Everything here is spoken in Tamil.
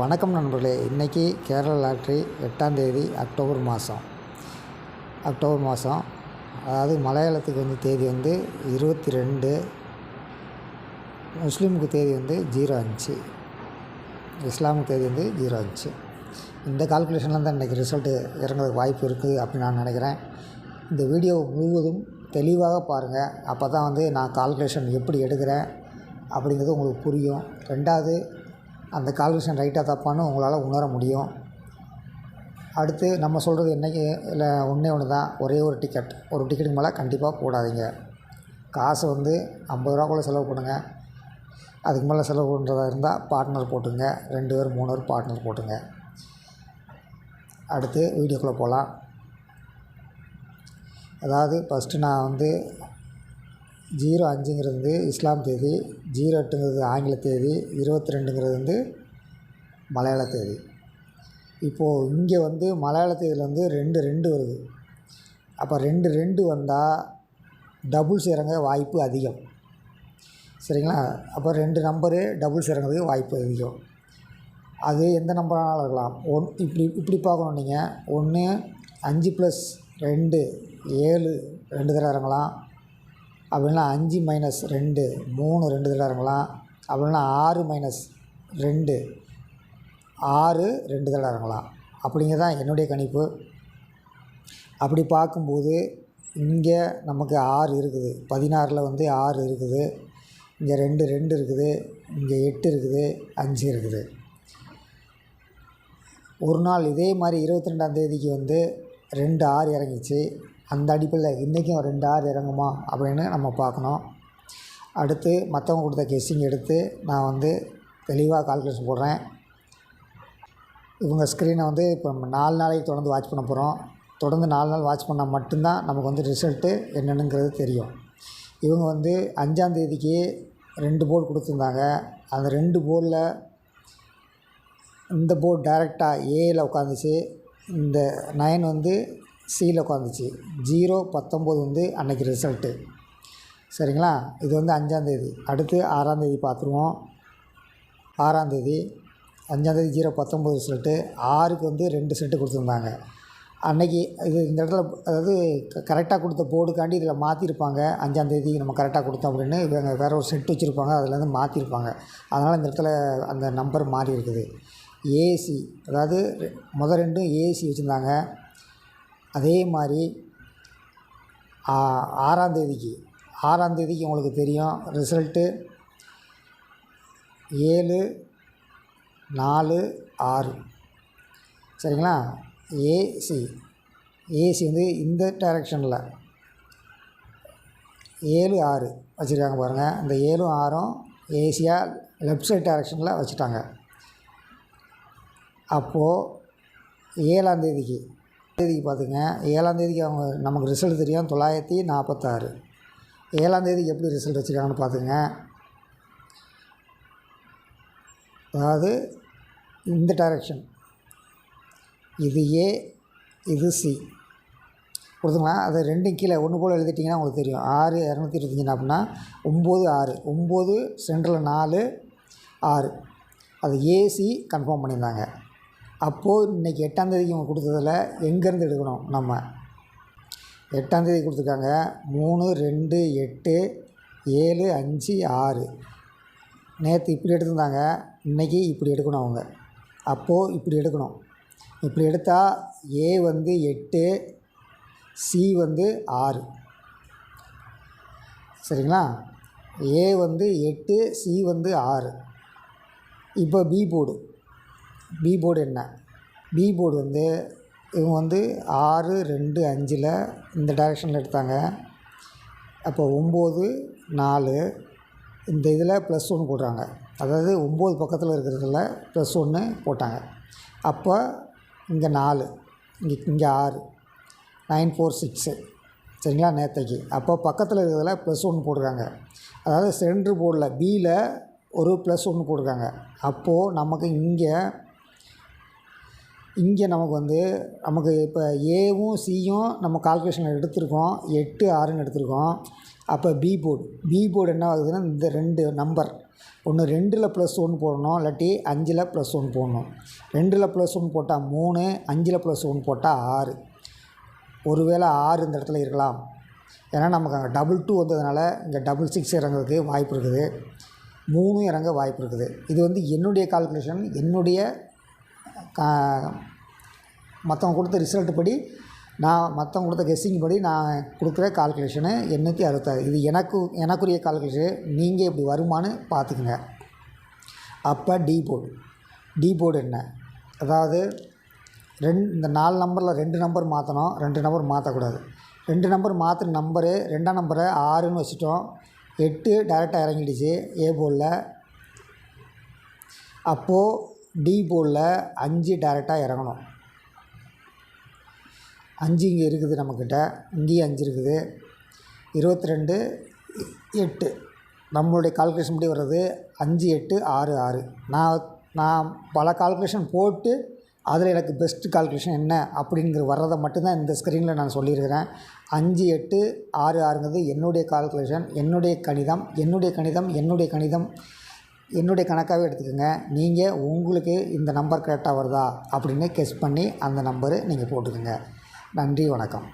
வணக்கம் நண்பர்களே. இன்றைக்கி கேரளா லாட்ரி எட்டாம் தேதி அக்டோபர் மாதம். அக்டோபர் மாதம் அதாவது மலையாளத்துக்கு வந்து தேதி வந்து இருபத்தி ரெண்டு முஸ்லீமுக்கு தேதி வந்து ஜீரோ அஞ்சு இஸ்லாமுக்கு தேதி வந்து ஜீரோ அஞ்சு. இந்த கால்குலேஷனில் தான் இன்றைக்கி ரிசல்ட்டு இறங்குறதுக்கு வாய்ப்பு இருக்குது அப்படின்னு நான் நினைக்கிறேன். இந்த வீடியோ முழுவதும் தெளிவாக பாருங்கள் அப்போ தான் வந்து நான் கால்குலேஷன் எப்படி எடுக்கிறேன் அப்படிங்கிறது உங்களுக்கு புரியும். ரெண்டாவது அந்த கால்குலேஷன் ரைட்டாக தப்பான்னு உங்களால் உணர முடியும். அடுத்து நம்ம சொல்கிறது என்றைக்கு இல்லை ஒன்றே ஒன்று தான். ஒரே ஒரு டிக்கெட் ஒரு டிக்கெட்டுக்கு மேலே கண்டிப்பாக போடாதீங்க. காசு வந்து ஐம்பது ரூபாக்குள்ளே செலவு பண்ணுங்கள் அதுக்கு மேலே செலவு பண்ணுறதா இருந்தால் பார்ட்னர் போட்டுங்க. ரெண்டு பேர் மூணு பேர் பார்ட்னர் போட்டுங்க. அடுத்து வீடியோக்குள்ளே போகலாம் அதாவது ஃபஸ்ட்டு நான் வந்து ஜீரோ அஞ்சுங்கிறது வந்து இஸ்லாம் தேதி ஜீரோ எட்டுங்கிறது ஆங்கில தேதி இருபத்தி ரெண்டுங்கிறது வந்து மலையாள தேதி. இப்போது இங்கே வந்து மலையாள தேதியில் வந்து ரெண்டு ரெண்டு வருது. அப்போ ரெண்டு ரெண்டு வந்தால் டபுள்ஸ் இறங்க வாய்ப்பு அதிகம். சரிங்களா? அப்போ ரெண்டு நம்பரு டபுள்ஸ் இறங்குறதுக்கு வாய்ப்பு அதிகம். அது எந்த நம்பரானாலும் இருக்கலாம். ஒன் இப்படி இப்படி பார்க்கணும் நீங்கள் ஒன்று அஞ்சு ப்ளஸ் ரெண்டு ஏழு ரெண்டு தடவை இறங்கலாம். அப்படின்னா அஞ்சு மைனஸ் ரெண்டு மூணு ரெண்டு தடவை இறங்கலாம் அப்படின்னா ஆறு மைனஸ் ரெண்டு ஆறு ரெண்டு தடவை இறங்கலாம் அப்படிங்கிறது தான் என்னுடைய கணிப்பு. அப்படி பார்க்கும்போது இங்கே நமக்கு ஆறு இருக்குது. பதினாறில் வந்து ஆறு இருக்குது. இங்கே ரெண்டு ரெண்டு இருக்குது. இங்கே எட்டு இருக்குது. அஞ்சு இருக்குது. ஒரு நாள் இதே மாதிரி இருபத்தி ரெண்டாம் தேதிக்கு வந்து ரெண்டு ஆறு இறங்கிச்சு. அந்த அடிப்பில் இன்றைக்கும் ரெண்டு ஆறு இறங்குமா அப்படின்னு நம்ம பார்க்கணும். அடுத்து மற்றவங்க கொடுத்த கெஸ்டிங் எடுத்து நான் வந்து தெளிவாக கால்குலேஷன் போடுறேன். இவங்க ஸ்க்ரீனை வந்து இப்போ நம்ம நாலு நாளைக்கு தொடர்ந்து வாட்ச் பண்ண போகிறோம் தொடர்ந்து நாலு நாள் வாட்ச் பண்ணால் மட்டும்தான் நமக்கு வந்து ரிசல்ட்டு என்னென்னுங்கிறது தெரியும். இவங்க வந்து அஞ்சாந்தேதிக்கு ரெண்டு போர்டு கொடுத்துருந்தாங்க. அந்த ரெண்டு போர்டில் இந்த போர்டு டைரெக்டாக ஏயில் உட்காந்துச்சு இந்த நயன் வந்து சியில் உட்காந்துச்சு ஜீரோ பத்தொம்போது வந்து அன்றைக்கி ரிசல்ட்டு சரிங்களா? இது வந்து அஞ்சாந்தேதி அடுத்து ஆறாந்தேதி பார்த்துருவோம். ஆறாந்தேதி அஞ்சாந்தேதி ஜீரோ பத்தொம்போது ரிசல்ட்டு ஆறுக்கு வந்து ரெண்டு செட்டு கொடுத்துருந்தாங்க. அன்னைக்கு இது இந்த இடத்துல அதாவது கரெக்டாக கொடுத்த போர்டுக்காண்டி இதில் மாற்றிருப்பாங்க அஞ்சாந்தேதி நம்ம கரெக்டாக கொடுத்தோம் அப்படின்னு இவங்க வேறு ஒரு செட் வச்சுருப்பாங்க. அதுலேருந்து மாற்றிருப்பாங்க அதனால் இந்த இடத்துல அந்த நம்பர் மாறி இருக்குது. ஏசி அதாவது முதல் ரெண்டும் ஏசி வச்சுருந்தாங்க. அதே மாதிரி ஆறாந்தேதிக்கு ஆறாந்தேதிக்கு உங்களுக்கு தெரியும். ரிசல்ட்டு ஏழு நாலு ஆறு. சரிங்களா? ஏசி ஏசி வந்து இந்த டைரெக்ஷனில் ஏழு ஆறு வச்சுருக்காங்க பாருங்கள் இந்த ஏழும் ஆறும் ஏசியாக லெஃப்ட் சைட் டைரெக்ஷனில் வச்சுட்டாங்க. அப்போது ஏழாந்தேதிக்கு தேதிக்கு பார்த்துங்க. ஏழாந்தேதிக்கு அவங்க நமக்கு ரிசல்ட் தெரியும். தொள்ளாயிரத்தி நாற்பத்தாறு. ஏழாந்தேதிக்கு எப்படி ரிசல்ட் வச்சுருக்காங்கன்னு பார்த்துங்க. அதாவது இந்த டைரக்ஷன் இது ஏ இது சி கொடுத்துங்களா அது ரெண்டும் கீழே ஒன்று போல் எழுதிட்டிங்கன்னா உங்களுக்கு தெரியும். ஆறு இரநூத்தி இருபத்தஞ்சி அப்படின்னா ஒம்பது ஆறு. ஒம்பது சென்டரில் நாலு ஆறு. அது ஏசி கன்ஃபார்ம் பண்ணியிருந்தாங்க. அப்போது இன்றைக்கி எட்டாந்தேதிக்கு இவங்க கொடுத்ததில் எங்கேருந்து எடுக்கணும் நம்ம? எட்டாந்தேதி கொடுத்துருக்காங்க. மூணு ரெண்டு எட்டு ஏழு அஞ்சு ஆறு. நேற்று இப்படி எடுத்திருந்தாங்க. இன்றைக்கி இப்படி எடுக்கணும் அவங்க. அப்போது இப்படி எடுக்கணும். இப்படி எடுத்தால் ஏ வந்து எட்டு சி வந்து ஆறு. சரிங்களா? ஏ வந்து எட்டு சி வந்து ஆறு. இப்போ பி போர்டு பி போர்டு என்ன? பி போர்டு வந்து இவங்க வந்து ஆறு ரெண்டு அஞ்சில் இந்த டைரெக்ஷனில் எடுத்தாங்க. அப்போ ஒம்பது நாலு இந்த இதில் ப்ளஸ் ஒன்று போடுறாங்க. அதாவது ஒம்பது பக்கத்தில் இருக்கிறதுல ப்ளஸ் ஒன்று போட்டாங்க. அப்போ இங்கே நாலு இங்கே இங்கே ஆறு நைன் ஃபோர் சிக்ஸு சரிங்களா நேற்றைக்கு அப்போ பக்கத்தில் இருக்கிறதுல ப்ளஸ் ஒன்று போடுறாங்க. அதாவது சென்ட்ரு போர்டில் பியில் ஒரு ப்ளஸ் ஒன்று போட்டிருக்காங்க. அப்போது நமக்கு இங்கே இங்கே நமக்கு வந்து நமக்கு இப்போ ஏவும் சியும் நம்ம கால்குலேஷனில் எடுத்திருக்கோம். எட்டு ஆறுன்னு எடுத்திருக்கோம். அப்போ பி போர்டு பி போர்டு என்ன ஆகுதுன்னா இந்த ரெண்டு நம்பர் ஒன்று ரெண்டில் ப்ளஸ் ஒன்று போடணும். இல்லாட்டி அஞ்சில் ப்ளஸ் ஒன்று போடணும். ரெண்டில் ப்ளஸ் ஒன்று போட்டால் மூணு அஞ்சில் ப்ளஸ் ஒன்று போட்டால் ஆறு. ஒருவேளை ஆறு இந்த இடத்துல இருக்கலாம். ஏன்னா நமக்கு அங்கே டபுள் டூ வந்ததுனால இங்கே டபுள் சிக்ஸ் இறங்குறதுக்கு வாய்ப்பு இருக்குது. மூணும் இறங்க வாய்ப்பு இருக்குது. இது வந்து என்னுடைய கால்குலேஷன் என்னுடைய கா மற்றவங்க கொடுத்த ரிசல்ட் படி நான் மற்றவங்க கொடுத்த கெஸ்ஸிங் படி நான் கொடுக்குற கால்குலேஷனு எண்ணூற்றி அறுபத்தாறு. இது எனக்கு எனக்குரிய கால்குலேஷன் நீங்கள் இப்படி வருமானு பார்த்துக்குங்க. அப்போ டி போர்டு டி போர்டு என்ன? அதாவது ரெண்டு இந்த நாலு நம்பரில் ரெண்டு நம்பர் மாற்றணும் ரெண்டு நம்பர் மாற்றக்கூடாது ரெண்டு நம்பர் மாற்றின நம்பரு ரெண்டாம் நம்பரை ஆறுன்னு வச்சுட்டோம். எட்டு டேரெக்டாக இறங்கிடுச்சு ஏ போர்டில் அப்போது டி போலில் அஞ்சு டேரெக்டாக இறங்கணும். அஞ்சு இங்கே இருக்குது நம்மக்கிட்ட இங்கேயும் அஞ்சு இருக்குது. இருபத்தி ரெண்டு எட்டு. நம்மளுடைய கால்குலேஷன் படி வர்றது அஞ்சு எட்டு ஆறு ஆறு. நான் நான் பல கால்குலேஷன் போட்டு அதில் எனக்கு பெஸ்ட் கால்குலேஷன் என்ன அப்படிங்கிற வர்றதை மட்டும்தான் இந்த ஸ்க்ரீனில் நான் சொல்லியிருக்கிறேன். அஞ்சு எட்டு ஆறு ஆறுங்கிறது என்னுடைய கால்குலேஷன் என்னுடைய கணிதம் என்னுடைய கணிதம் என்னுடைய கணிதம். என்னுடைய கணக்காகவே எடுத்துக்கோங்க. நீங்கள் உங்களுக்கு இந்த நம்பர் கரெக்டாக வருதா? அப்படின்னு கெஸ் பண்ணி அந்த நம்பரு நீங்கள் போட்டுக்கோங்க. நன்றி வணக்கம்.